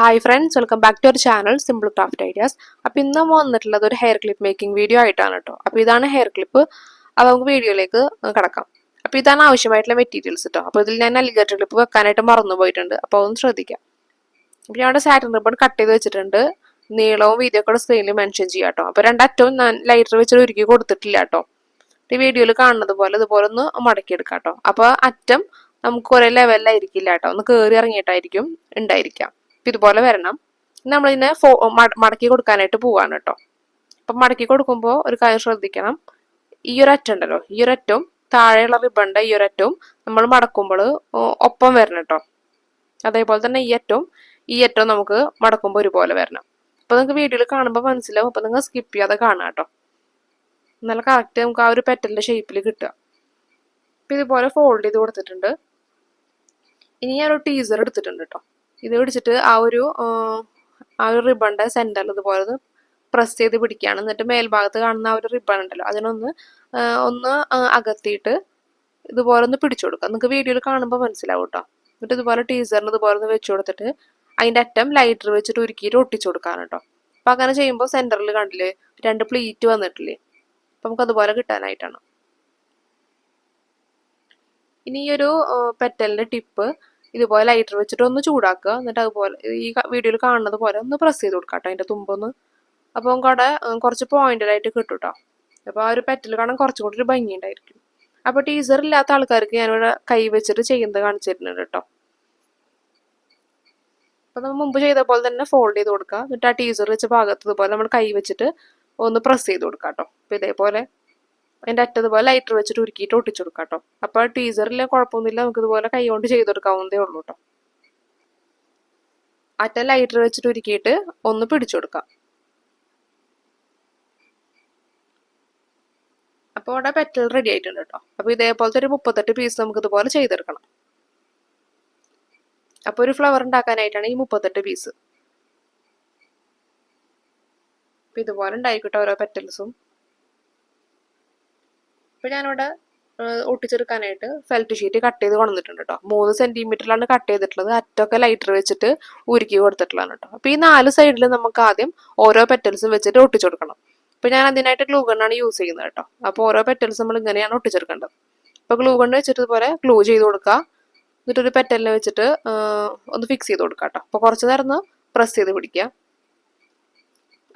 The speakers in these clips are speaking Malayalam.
Hi friends welcome back to our channel simple craft ideas അപ്പോൾ ഇന്ന് വന്നിട്ടുള്ളത് ഒരു ഹെയർ ക്ലിപ്പ് മേക്കിംഗ് വീഡിയോ ആയിട്ടാണ് കേട്ടോ അപ്പോൾ ഇതാണ് ഹെയർ ക്ലിപ്പ് അപ്പോൾ നമുക്ക് വീഡിയോയിലേക്ക് കിടക്കാം. അപ്പോൾ ഇതാണ് ആവശ്യമായിട്ടുള്ള മെറ്റീരിയൽസ് കേട്ടോ അപ്പോൾ ഇതിൽ ഞാൻ അലിഗേറ്റർ ക്ലിപ്പ് വെക്കാനായിട്ട് മറന്നു പോയിട്ടുണ്ട്. അപ്പോൾ ഒന്ന് ശ്രദ്ധിക്കാം. അപ്പോൾ ഞാൻ അവിടെ സാറ്റൻ റിബൺ കട്ട് ചെയ്ത് വെച്ചിട്ടുണ്ട്. നീളവും വീതിയൊക്കെ സ്ക്രീനിൽ മെൻഷൻ ചെയ്യാം കേട്ടോ അപ്പോൾ രണ്ടറ്റവും ഞാൻ ലൈറ്റർ വെച്ചിട്ട് ഒരുക്കി കൊടുത്തിട്ടില്ല കേട്ടോ ഈ വീഡിയോയിൽ കാണുന്നത് പോലെ ഇതുപോലെ ഒന്ന് മടക്കിയെടുക്കാം കേട്ടോ അപ്പോൾ അറ്റം നമുക്ക് ഒരേ ലെവലിലായിരിക്കില്ല കേട്ടോ ഒന്ന് കയറി ഇറങ്ങിയിട്ടായിരിക്കും ഉണ്ടായിരിക്കാം. ഇതുപോലെ വരണം. നമ്മളിതിനെ ഫോ മടക്കി കൊടുക്കാനായിട്ട് പോവാണ് കേട്ടോ. അപ്പം മടക്കി കൊടുക്കുമ്പോൾ ഒരു കാര്യം ശ്രദ്ധിക്കണം. ഈ ഒരു അറ്റം ഉണ്ടല്ലോ ഈ ഒരു അറ്റവും താഴെയുള്ള റിബണിന്റെ ഈ ഒരു അറ്റവും നമ്മൾ മടക്കുമ്പോൾ ഒപ്പം വരണം കേട്ടോ. അതേപോലെ തന്നെ ഈ അറ്റവും ഈ അറ്റവും നമുക്ക് മടക്കുമ്പോൾ ഒരുപോലെ വരണം. അപ്പോൾ നിങ്ങൾക്ക് വീഡിയോയിൽ കാണുമ്പോൾ മനസ്സിലാവും. അപ്പോൾ നിങ്ങൾ സ്കിപ്പ് ചെയ്യാതെ കാണുക കേട്ടോ. നല്ല കറക്റ്റ് നമുക്ക് ആ ഒരു പെറ്റലിന്റെ ഷേപ്പിൽ കിട്ടുക. അപ്പം ഇതുപോലെ ഫോൾഡ് ചെയ്ത് കൊടുത്തിട്ടുണ്ട്. ഇനി ഞാനൊരു ടീസർ എടുത്തിട്ടുണ്ട് കേട്ടോ. ഇത് പിടിച്ചിട്ട് ആ ഒരു ആ, ഒരു റിബണിന്റെ സെന്ററിൽ ഇതുപോലെ ഒന്ന് പ്രസ് ചെയ്ത് പിടിക്കുകയാണ് എന്നിട്ട് മേൽഭാഗത്ത് കാണുന്ന ആ ഒരു റിബൺ ഉണ്ടല്ലോ അതിനൊന്ന് ഒന്ന് അകത്തിയിട്ട് ഇതുപോലെ ഒന്ന് പിടിച്ചു കൊടുക്കുക. നിങ്ങൾക്ക് വീഡിയോയിൽ കാണുമ്പോൾ മനസ്സിലാവും കേട്ടോ എന്നിട്ട് ഇതുപോലെ ടീസറിന് ഇതുപോലെ ഒന്ന് വെച്ച് കൊടുത്തിട്ട് അതിന്റെ അറ്റം ലൈറ്റർ വെച്ചിട്ട് ഉരുക്കിയിട്ട് ഒട്ടിച്ചു കൊടുക്കാണ് കേട്ടോ അപ്പം അങ്ങനെ ചെയ്യുമ്പോൾ സെന്ററിൽ കണ്ടില്ലേ രണ്ട് പ്ലീറ്റ് വന്നിട്ടില്ലേ? അപ്പം നമുക്ക് അതുപോലെ കിട്ടാനായിട്ടാണ്. ഇനി ഈ ഒരു പെറ്റലിന്റെ ടിപ്പ് ഇതുപോലെ ലൈറ്റർ വെച്ചിട്ട് ഒന്ന് ചൂടാക്കുക. എന്നിട്ട് അതുപോലെ ഈ വീഡിയോയിൽ കാണുന്നത് പോലെ ഒന്ന് പ്രസ് ചെയ്ത് കൊടുക്കാം കേട്ടോ അതിന്റെ തുമ്പൊന്ന് അപ്പോൾ കൂടെ കുറച്ച് പോയിന്റഡായിട്ട് കിട്ടും കേട്ടോ അപ്പോൾ ആ ഒരു പെറ്റിൽ കാണാൻ കുറച്ചും കൂടി ഒരു ഭംഗി ഉണ്ടായിരിക്കും. അപ്പോൾ ടീസർ ഇല്ലാത്ത ആൾക്കാർക്ക് ഞാനിവിടെ കൈ വെച്ചിട്ട് ചെയ്യുന്നത് കാണിച്ചു തരുന്നുണ്ട് കേട്ടോ അപ്പോൾ നമ്മൾ മുമ്പ് ചെയ്ത പോലെ തന്നെ ഫോൾഡ് ചെയ്ത് കൊടുക്കുക. എന്നിട്ട് ആ ടീസർ വെച്ച ഭാഗത്ത് ഇതുപോലെ നമ്മൾ കൈ വെച്ചിട്ട് ഒന്ന് പ്രസ് ചെയ്ത് കൊടുക്കുക കേട്ടോ അപ്പോൾ ഇതേപോലെ അതിന്റെ അറ്റതുപോലെ പോലെ ലൈറ്റർ വെച്ചിട്ട് ഉരുക്കിയിട്ട് ഒട്ടിച്ചു കൊടുക്കാം കേട്ടോ അപ്പോൾ ടീസറിൽ കുഴപ്പമൊന്നുമില്ല നമുക്ക് ഇതുപോലെ കൈ കൊണ്ട് ചെയ്ത് കൊടുക്കാവുന്നതേ ഉള്ളൂ കേട്ടോ അറ്റ ലൈറ്റർ വെച്ചിട്ട് ഉരുക്കിയിട്ട് ഒന്ന് പിടിച്ചു കൊടുക്കാം. അപ്പോൾ അവിടെ പെറ്റൽ റെഡി ആയിട്ടുണ്ട് കേട്ടോ അപ്പോൾ ഇതേപോലത്തെ ഒരു മുപ്പത്തെട്ട് പീസ് നമുക്ക് ഇതുപോലെ ചെയ്തെടുക്കണം. അപ്പോൾ ഒരു ഫ്ലവർ ഉണ്ടാക്കാനായിട്ടാണ് ഈ മുപ്പത്തെട്ട് പീസ് ഇതുപോലെ ഉണ്ടായിക്കോട്ടെ ഓരോ പെറ്റൽസും അപ്പോൾ ഞാനിവിടെ ഒട്ടിച്ചെടുക്കാനായിട്ട് ഫെൽറ്റ് ഷീറ്റ് കട്ട് ചെയ്ത് കൊണ്ടുവന്നിട്ടുണ്ട് കേട്ടോ മൂന്ന് സെന്റിമീറ്ററിലാണ് കട്ട് ചെയ്തിട്ടുള്ളത്. അറ്റൊക്കെ ലൈറ്റർ വെച്ചിട്ട് ഉരുക്കി കൊടുത്തിട്ടുള്ളതാണ് കേട്ടോ അപ്പോൾ ഈ നാല് സൈഡിൽ നമുക്ക് ആദ്യം ഓരോ പെറ്റൽസും വെച്ചിട്ട് ഒട്ടിച്ചു കൊടുക്കണം അപ്പോൾ ഞാൻ അതിനായിട്ട് ഗ്ലൂ ഗണ്ണാണ് യൂസ് ചെയ്യുന്നത് കേട്ടോ അപ്പോൾ ഓരോ പെറ്റൽസ് നമ്മൾ ഇങ്ങനെയാണ് ഒട്ടിച്ചെടുക്കേണ്ടത്. അപ്പോൾ ഗ്ലൂ ഗണ്ണ് വെച്ചിട്ട് ഇതുപോലെ ഗ്ലൂ ചെയ്ത് കൊടുക്കുക. എന്നിട്ട് ഒരു പെറ്റലിനെ വെച്ചിട്ട് ഒന്ന് ഫിക്സ് ചെയ്ത് കൊടുക്കുക കേട്ടോ അപ്പോൾ കുറച്ച് നേരം ഒന്ന് പ്രസ് ചെയ്ത് പിടിക്കുക.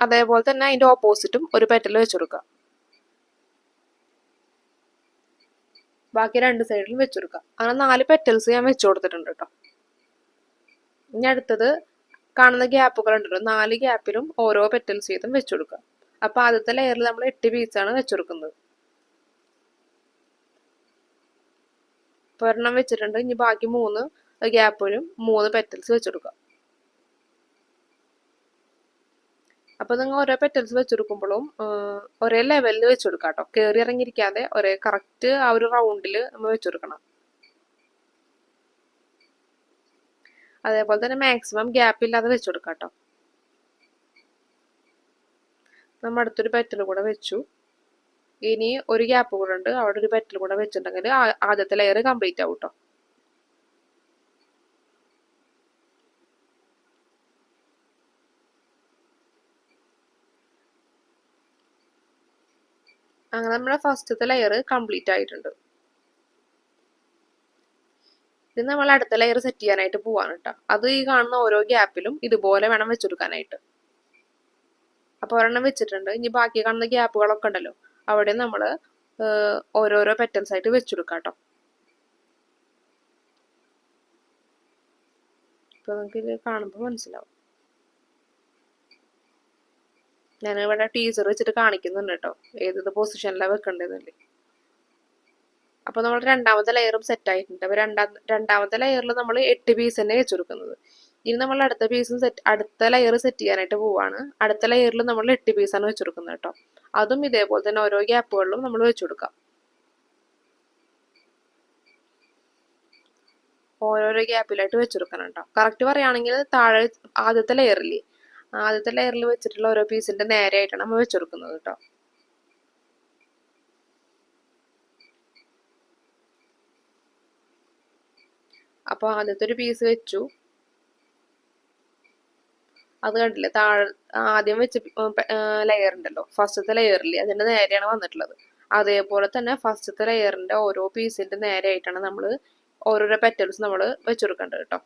അതേപോലെ തന്നെ അതിന്റെ ഓപ്പോസിറ്റും ഒരു പെറ്റൽ വെച്ച് കൊടുക്കുക. ബാക്കി രണ്ട് സൈഡിലും വെച്ചു കൊടുക്കുക അങ്ങനെ നാല് പെറ്റൽസ് ഞാൻ വെച്ചു കൊടുത്തിട്ടുണ്ട് കേട്ടോ. ഇനി അടുത്തത് കാണുന്ന ഗ്യാപ്പുകൾ ഉണ്ടല്ലോ നാല് ഗ്യാപ്പിലും ഓരോ പെറ്റൽസ് വീതം വെച്ചു കൊടുക്കുക അപ്പൊ ആദ്യത്തെ ലെയറിൽ നമ്മൾ എട്ട് പീസാണ് വെച്ചു കൊടുക്കുന്നത് ഒരെണ്ണം വെച്ചിട്ടുണ്ട്. ഇനി ബാക്കി മൂന്ന് ഗ്യാപ്പിലും മൂന്ന് പെറ്റൽസ് വെച്ചു കൊടുക്കുക അപ്പൊ നിങ്ങൾ ഓരോ പെറ്റൽസ് വെച്ചെടുക്കുമ്പോഴും ഒരേ ലെവലിൽ വെച്ച് കൊടുക്കാം കേട്ടോ കയറി ഇറങ്ങിയിരിക്കാതെ ഒരേ കറക്റ്റ് ആ ഒരു റൗണ്ടിൽ നമ്മൾ വെച്ചെടുക്കണം. അതേപോലെ തന്നെ മാക്സിമം ഗ്യാപ്പ് ഇല്ലാതെ വെച്ച് കൊടുക്കാം കേട്ടോ നമ്മൾ അടുത്തൊരു പെറ്റൽ കൂടെ വെച്ചു. ഇനി ഒരു ഗ്യാപ്പ് കൂടെ ഉണ്ട്. അവിടെ ഒരു പെറ്റൽ കൂടെ വെച്ചിട്ടുണ്ടെങ്കിൽ ആദ്യത്തെ ലെയർ കംപ്ലീറ്റ് ആവും കേട്ടോ അങ്ങനെ നമ്മുടെ ഫസ്റ്റത്തെ ലെയർ കംപ്ലീറ്റ് ആയിട്ടുണ്ട്. ഇത് നമ്മൾ അടുത്ത ലെയർ സെറ്റ് ചെയ്യാനായിട്ട് പോവാണ് കേട്ടോ. അത് ഈ കാണുന്ന ഓരോ ഗ്യാപ്പിലും ഇതുപോലെ വേണം വെച്ചെടുക്കാനായിട്ട്. അപ്പോൾ ഒരെണ്ണം വെച്ചിട്ടുണ്ട്. ഇനി ബാക്കി കാണുന്ന ഗ്യാപ്പുകളൊക്കെ ഉണ്ടല്ലോ. അവിടെ നമ്മൾ ഓരോരോ പെറ്റൽസ് ആയിട്ട് വെച്ചെടുക്കാം കേട്ടോ. ഇപ്പൊ നമുക്ക് ഇത് കാണുമ്പോൾ മനസ്സിലാവും. ഞാൻ ഇവിടെ ടീച്ചർ വെച്ചിട്ട് കാണിക്കുന്നുണ്ട് കേട്ടോ. ഏതത് പൊസിഷനിലാണ് വെക്കേണ്ടതല്ലേ അപ്പൊ നമ്മൾ രണ്ടാമത്തെ ലെയറും സെറ്റ് ആയിട്ടുണ്ട്. അപ്പൊ രണ്ടാം രണ്ടാമത്തെ ലെയറിൽ നമ്മൾ എട്ട് പീസ് തന്നെ വെച്ച് കൊടുക്കുന്നത്. ഇനി നമ്മൾ അടുത്ത പീസും സെറ്റ് അടുത്ത ലെയർ സെറ്റ് ചെയ്യാനായിട്ട് പോവാണ്. അടുത്ത ലെയറിൽ നമ്മൾ എട്ട് പീസാണ് വെച്ച് കൊടുക്കുന്നത് കേട്ടോ. അതും ഇതേപോലെ തന്നെ ഓരോ ഗ്യാപ്പുകളിലും നമ്മൾ വെച്ച് കൊടുക്കാം. ഓരോരോ ഗ്യാപ്പിലായിട്ട് വെച്ചുകൊടുക്കണം കേട്ടോ. കറക്റ്റ് പറയുകയാണെങ്കിൽ താഴെ ആദ്യത്തെ ലെയറിൽ ആദ്യത്തെ ലെയറിൽ വെച്ചിട്ടുള്ള ഓരോ പീസിന്റെ നേരെയായിട്ടാണ് നമ്മൾ വെച്ചെടുക്കുന്നത് കേട്ടോ. അപ്പോൾ ആദ്യത്തെ ഒരു പീസ് വെച്ചു. അത് കണ്ടില്ലേ? താഴെ ആദ്യം വെച്ച ലെയർ ഉണ്ടല്ലോ. ഫസ്റ്റത്തെ ലെയറിൽ അതിന്റെ നേരെയാണ് വന്നിട്ടുള്ളത്. അതേപോലെ തന്നെ ഫസ്റ്റത്തെ ലെയറിന്റെ ഓരോ പീസിന്റെ നേരെയായിട്ടാണ് നമ്മൾ ഓരോരോ പെറ്റൽസ് നമ്മൾ വെച്ചെടുക്കേണ്ടത് കേട്ടോ.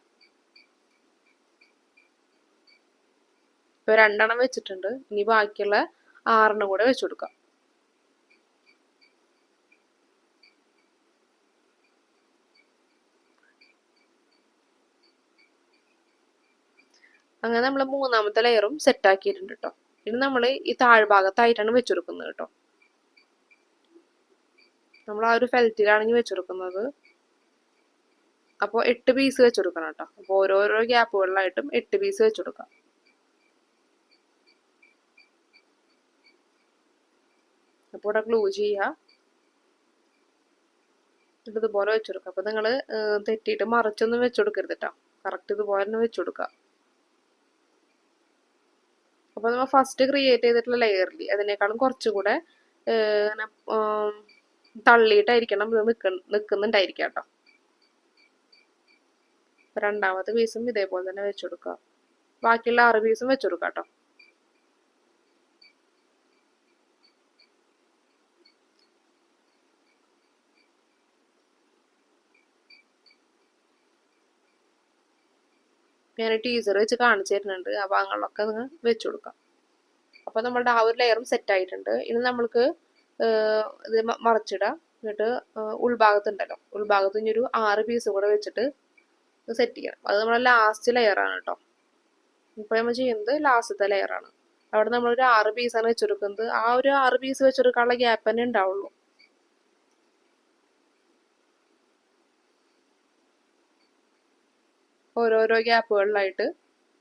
ഇപ്പൊ രണ്ടെണ്ണം വെച്ചിട്ടുണ്ട്. ഇനി ബാക്കിയുള്ള ആറെണ്ണം കൂടെ വെച്ചു കൊടുക്കാം. അങ്ങനെ നമ്മൾ മൂന്നാമത്തെ ലെയറും സെറ്റ് ആക്കിയിട്ടുണ്ട് കേട്ടോ ഇനി നമ്മൾ ഈ താഴ്ഭാഗത്തായിട്ടാണ് വെച്ചെടുക്കുന്നത് കേട്ടോ നമ്മൾ ആ ഒരു ഫെൽറ്റിലാണ് ഇനി വെച്ചെടുക്കുന്നത് അപ്പോൾ എട്ട് പീസ് വെച്ചെടുക്കണം കേട്ടോ അപ്പോൾ ഓരോരോ ഗ്യാപ്പുകളിലായിട്ടും എട്ട് പീസ് വെച്ചെടുക്കാം അപ്പോൾ ഇവിടെ ഗ്ലൂ ചെയ്യുക ഇതുപോലെ വെച്ചെടുക്കുക. അപ്പോൾ നിങ്ങൾ തെറ്റിയിട്ട് മറിച്ചൊന്നും വെച്ചെടുക്കരുത് കേട്ടോ കറക്റ്റ് ഇതുപോലെ തന്നെ വെച്ചെടുക്കുക. അപ്പോൾ നമ്മൾ ഫസ്റ്റ് ക്രിയേറ്റ് ചെയ്തിട്ടുള്ള ലെയറിൽ അതിനേക്കാളും കുറച്ചുകൂടെ ഇങ്ങനെ തള്ളിയിട്ടായിരിക്കണം ഇത് നിൽക്ക നിൽക്കുന്നുണ്ടായിരിക്കാം കേട്ടോ രണ്ടാമത്തെ പീസും ഇതേപോലെ തന്നെ വെച്ചെടുക്കുക. ബാക്കിയുള്ള ആറ് പീസും വെച്ചെടുക്കാം കേട്ടോ ഞാൻ ടീസർ വെച്ച് കാണിച്ചു തരുന്നുണ്ട്. ആ ഭാഗങ്ങളിലൊക്കെ നിങ്ങൾ വെച്ചു കൊടുക്കാം. അപ്പോൾ നമ്മളുടെ ആ ഒരു ലെയറും സെറ്റ് ആയിട്ടുണ്ട്. ഇനി നമ്മൾക്ക് ഇത് മറച്ചിടാം. എന്നിട്ട് ഉൾഭാഗത്തുണ്ടല്ലോ. ഉൾഭാഗത്ത് ഇനി ഒരു ആറ് പീസ് കൂടെ വെച്ചിട്ട് സെറ്റ് ചെയ്യണം. അത് നമ്മുടെ ലാസ്റ്റ് ലെയറാണ് കേട്ടോ ഇപ്പോൾ നമ്മൾ ചെയ്യുന്നത് ലാസ്റ്റത്തെ ലെയറാണ് അവിടെ നമ്മളൊരു ആറ് പീസാണ് വെച്ചെടുക്കുന്നത് ആ ഒരു ആറ് പീസ് വെച്ചെടുക്കാനുള്ള ഗ്യാപ്പ് തന്നെ ഉണ്ടാവുള്ളൂ. ഓരോരോ ഗ്യാപ്പുകളിലായിട്ട്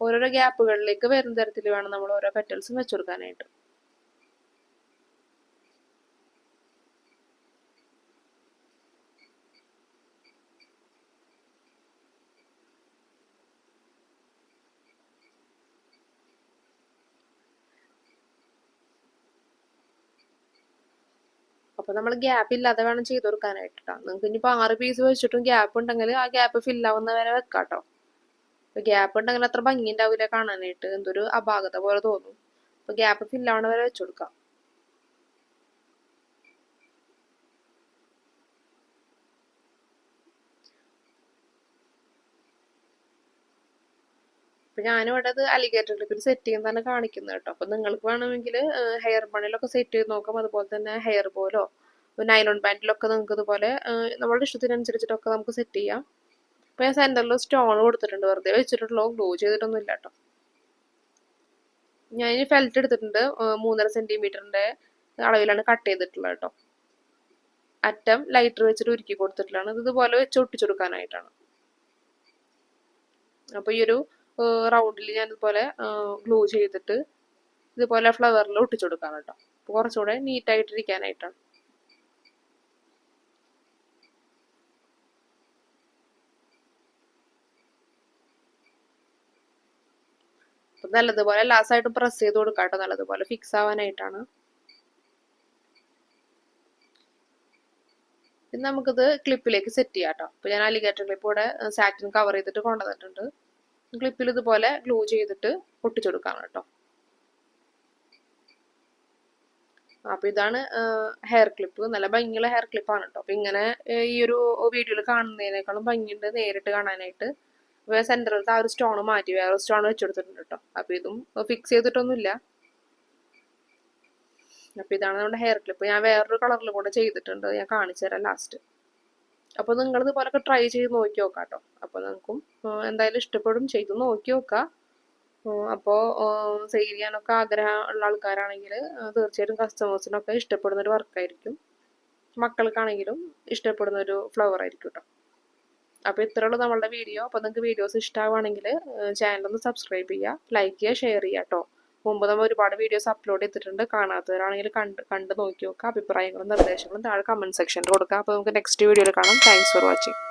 ഓരോരോ ഗ്യാപ്പുകളിലേക്ക് വരുന്ന തരത്തിൽ വേണം നമ്മൾ ഓരോ പെറ്റൽസും വെച്ചു കൊടുക്കാനായിട്ട് അപ്പൊ നമ്മൾ ഗ്യാപ്പ് ഇല്ലാതെ വേണം ചെയ്ത് കൊടുക്കാനായിട്ട് നിങ്ങൾക്ക് ഇനിയിപ്പോൾ ആറ് പീസ് വെച്ചിട്ടും ഗ്യാപ്പ് ഉണ്ടെങ്കിൽ ആ ഗ്യാപ്പ് ഫില്ലാവുന്നവരെ വെക്കാം കേട്ടോ ഗ്യാപ്പ് ഉണ്ടെങ്കിൽ അത്ര ഭംഗി ഉണ്ടാവില്ല കാണാനായിട്ട്. എന്തൊരു അപാകത പോലെ തോന്നും. അപ്പൊ ഗ്യാപ്പ് ഫില്ലാവണ വരെ വെച്ചു കൊടുക്കാം. അപ്പൊ ഞാനിവിടെ അത് അലിഗേറ്റർ ക്ലിപ്പിൽ സെറ്റ് ചെയ്യുന്നതാണ് കാണിക്കുന്നത് കേട്ടോ. അപ്പൊ നിങ്ങൾക്ക് വേണമെങ്കിൽ ഹെയർ ബണിലൊക്കെ സെറ്റ് ചെയ്ത് നോക്കാം. അതുപോലെ തന്നെ ഹെയർ ബോലോ നൈലോൺ ബാൻഡിലൊക്കെ നിങ്ങൾക്ക് ഇതുപോലെ നമ്മളുടെ ഇഷ്ടത്തിനനുസരിച്ചിട്ടൊക്കെ നമുക്ക് സെറ്റ് ചെയ്യാം. അപ്പൊ ഞാൻ സെന്ററിൽ സ്റ്റോൺ കൊടുത്തിട്ടുണ്ട്. വെറുതെ വെച്ചിട്ടുള്ളൂ ഗ്ലൂ ചെയ്തിട്ടൊന്നും ഇല്ല കേട്ടോ ഞാൻ ഇനി ഫെൽറ്റ് എടുത്തിട്ടുണ്ട്. മൂന്നര സെന്റിമീറ്ററിന്റെ അളവിലാണ് കട്ട് ചെയ്തിട്ടുള്ളത് കേട്ടോ അറ്റം ലൈറ്റർ വെച്ചിട്ട് ഉരുക്കി കൊടുത്തിട്ടുള്ളതാണ്. ഇത് ഇതുപോലെ വെച്ച് ഒട്ടിച്ചെടുക്കാനായിട്ടാണ്. അപ്പോൾ ഈ ഒരു റൗണ്ടിൽ ഞാൻ ഇതുപോലെ ഗ്ലൂ ചെയ്തിട്ട് ഇതുപോലെ ഫ്ലവറിൽ ഒട്ടിച്ചെടുക്കാം കേട്ടോ അപ്പോൾ കുറച്ചുകൂടെ നീറ്റായിട്ടിരിക്കാനായിട്ടാണ് അപ്പം നല്ലതുപോലെ ലാസ് ആയിട്ട് പ്രസ് ചെയ്ത് കൊടുക്കാം കേട്ടോ നല്ലതുപോലെ ഫിക്സ് ആവാനായിട്ടാണ്. ഇനി നമുക്കിത് ക്ലിപ്പിലേക്ക് സെറ്റ് ചെയ്യാം കേട്ടോ. അപ്പോൾ ഞാൻ അലിഗേറ്റർ ക്ലിപ്പ് ഇവിടെ സാറ്റിൻ കവർ ചെയ്തിട്ട് കൊണ്ടുവന്നിട്ടുണ്ട്. ക്ലിപ്പിൽ ഇതുപോലെ ഗ്ലൂ ചെയ്തിട്ട് ഒട്ടിച്ചു കൊടുക്കാം കേട്ടോ. അപ്പോൾ ഇതാണ് ഹെയർ ക്ലിപ്പ് നല്ല ഭംഗിയുള്ള ഹെയർ ക്ലിപ്പാണ് കേട്ടോ. അപ്പോൾ ഇങ്ങനെ ഈ ഒരു വീഡിയോയിൽ കാണുന്നതിനേക്കാളും ഭംഗിയുണ്ട് നേരിട്ട് കാണാനായിട്ട്. സെന്ററിലത്തെ ആ ഒരു സ്റ്റോൺ മാറ്റി വേറെ സ്റ്റോൺ വെച്ചെടുത്തിട്ടുണ്ട് കേട്ടോ അപ്പോൾ ഇതും ഫിക്സ് ചെയ്തിട്ടൊന്നുമില്ല. അപ്പോൾ ഇതാണ് നമ്മുടെ ഹെയർ ക്ലിപ്പ് ഞാൻ വേറൊരു കളറിൽ കൂടെ ചെയ്തിട്ടുണ്ട്. ഞാൻ കാണിച്ചു തരാം ലാസ്റ്റ് അപ്പോൾ നിങ്ങൾ ഇതുപോലൊക്കെ ട്രൈ ചെയ്ത് നോക്കി നോക്കാം കേട്ടോ അപ്പോൾ നിങ്ങൾക്കും എന്തായാലും ഇഷ്ടപ്പെടും. ചെയ്ത് നോക്കി നോക്കാം. അപ്പോൾ സെയിൽ ചെയ്യാനൊക്കെ ആഗ്രഹം ഉള്ള ആൾക്കാരാണെങ്കിൽ തീർച്ചയായിട്ടും കസ്റ്റമേഴ്സിനൊക്കെ ഇഷ്ടപ്പെടുന്ന ഒരു വർക്കായിരിക്കും മക്കൾക്കാണെങ്കിലും ഇഷ്ടപ്പെടുന്ന ഒരു ഫ്ലവർ ആയിരിക്കും കേട്ടോ അപ്പോൾ ഇത്രയുള്ളൂ നമ്മളുടെ വീഡിയോ അപ്പോൾ നിങ്ങൾക്ക് വീഡിയോസ് ഇഷ്ടമാണെങ്കിൽ ചാനലൊന്ന് സബ്സ്ക്രൈബ് ചെയ്യുക ലൈക്ക് ചെയ്യുക ഷെയർ ചെയ്യുക കേട്ടോ മുമ്പ് നമ്മൾ ഒരുപാട് വീഡിയോസ് അപ്ലോഡ് ചെയ്തിട്ടുണ്ട്. കാണാത്തവരാണെങ്കിൽ കണ്ട് കണ്ട് നോക്കി നോക്കുക. അഭിപ്രായങ്ങളും നിർദ്ദേശങ്ങളും താഴെ കമന്റ് സെക്ഷനിൽ കൊടുക്കുക. അപ്പോൾ നമുക്ക് നെക്സ്റ്റ് വീഡിയോയിൽ കാണാം. Thanks for watching